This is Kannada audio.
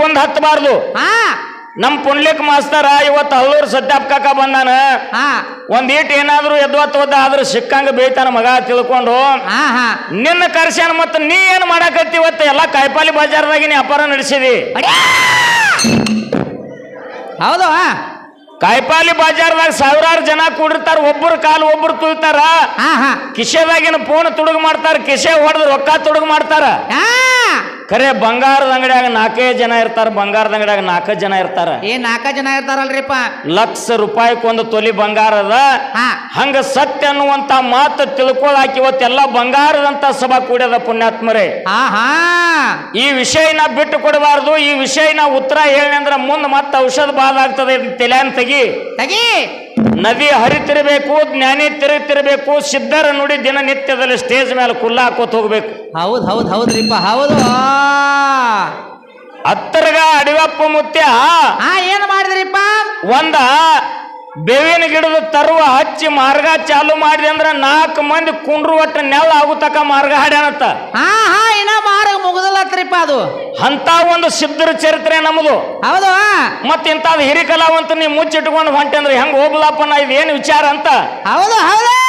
ಕುಂದ್ ಹತ್ತಬಾರ್ದು. ಹಾ. ನಮ್ ಪುಂಡ್ಲಿಕ್ ಮಾಸ್ತರ ಇವತ್ತು ಹಲ್ಲೂರು ಸತ್ಯಪ್ಪ ಕಾಕ ಬಂದಾನ. ಹಾ. ಒಂದ್ ಈಟ್ ಏನಾದ್ರು ಎದ್ವತ್ ಒದ್ದ ಆದ್ರೂ ಸಿಕ್ಕಂಗ ಬೇಯ್ತಾನ ಮಗ ತಿಳ್ಕೊಂಡು. ಹಾ ಹಾ. ನಿನ್ನ ಕರ್ಸ್ಯಾನ ಮತ್ತ ನೀ ಏನ್ ಮಾಡಾಕತ್ತಿ ಇವತ್ತು? ಎಲ್ಲಾ ಕಾಯಿಪಾಲಿ ಬಜಾರ್ದಾಗ ನೀ ವ್ಯಾಪಾರ ನಡೆಸಿದಿ. ಅಡ್ಯಾ! ಹೌದು ಹಾ. ಕಾಯಿಪಾಲಿ ಬಜಾರ್ದಾಗ ಸಾವಿರಾರು ಜನ ಕೂಡಿರ್ತಾರ ಒಬ್ಬರು ಕಾಲು ಒಬ್ಬರು ತುಳ್ತಾರ. ಹಾ ಹಾ. ಕಿಶೆದಾಗಿನ ಫೋನ್ ತುಡುಗ್ ಮಾಡ್ತಾರ ಕಿಶೆ ಹೊಡೆದ್ ರೊಕ್ಕ ತುಡುಗ್ ಮಾಡ್ತಾರ. ಹಾ. ಖರೆ ಬಂಗಾರದ ಅಂಗಡಿಯಾಗ ನಾಲ್ಕೇ ಜನ ಇರ್ತಾರ ಬಂಗಾರದ ಅಂಗಡಿಯಾಗ ನಾಲ್ಕು ಜನ ಇರ್ತಾರ. ಏ ನಾಲ್ಕ ಜನ ಇರ್ತಾರಲ್ರಿಪ್ಪ. ಲಕ್ಷ ರೂಪಾಯಿಕೊಂದು ತೊಲಿ ಬಂಗಾರದ. ಹಾ. ಹಂಗ ಸತ್ಯ ಅನ್ನುವಂತ ಮಾತು ತಿಳ್ಕೊಳಾಕ ಇವತ್ತೆಲ್ಲ ಬಂಗಾರದಂತ ಸಭಾ ಕೂಡ್ಯದ ಪುಣ್ಯಾತ್ಮರೇ. ಹಾ ಹಾ. ಈ ವಿಷಯನ ಬಿಟ್ಟು ಕೊಡಬಾರ್ದು ಈ ವಿಷಯನ ಉತ್ತರ ಹೇಳಿ ಅಂದ್ರ ಮುಂದೆ ಮತ್ತೆ ಔಷಧ ಬಾಧ ಆಗ್ತದೆ ತೆಲ್ಯಾನ್ ತೆಗಿ. ತಗಿ. ನದಿ ಹರಿತಿರಬೇಕು ಜ್ಞಾನಿ ತಿರುತ್ತಿರಬೇಕು ಸಿದ್ಧರ ನುಡಿ ದಿನನಿತ್ಯದಲ್ಲಿ ಸ್ಟೇಜ್ ಮೇಲೆ ಕುಲ್ಲ ಹಾಕೋತ ಹೋಗ್ಬೇಕು. ಹೌದ್ ಹೌದ್ ಹೌದ್ರಿಪ್ಪ ಹೌದು. ಹತ್ತರ್ಗ ಅಡಿವಪ್ಪ ಮುತ್ಯ. ಹಾ ಏನ್ ಮಾಡಿದ್ರಿಪ್ಪ? ಒಂದ ಬೇವಿನ ಗಿಡದ ತರುವ ಹಚ್ಚಿ ಮಾರ್ಗ ಚಾಲು ಮಾಡಿದೆ ಅಂದ್ರೆ ನಾಲ್ಕು ಮಂದಿ ಕುಂಡ್ರು ಒಟ್ಟು ನೆಲ ಆಗುತ್ತಕ ಮಾರ್ಗ ಹಾಡ್ಯಾನತ್ತ ಹಾ ಮುಗುದಲತ್ರಿಪ್ಪ ಅದು? ಅಂತ ಒಂದು ಸಿದ್ಧರ ಚರಿತ್ರೆ ನಮ್ಮದು. ಹೌದು. ಮತ್ ಇಂಥದ್ದು ಹಿರಿಕಲಾವಂತ ನೀ ಮುಚ್ಚಿಟ್ಕೊಂಡು ಹೊಂಟೆ ಅಂದ್ರೆ ಹೆಂಗ್ ಹೋಗ್ಲಪ್ಪ ನಾ ಇದೇನು ವಿಚಾರ ಅಂತ? ಹೌದು ಹೌದು.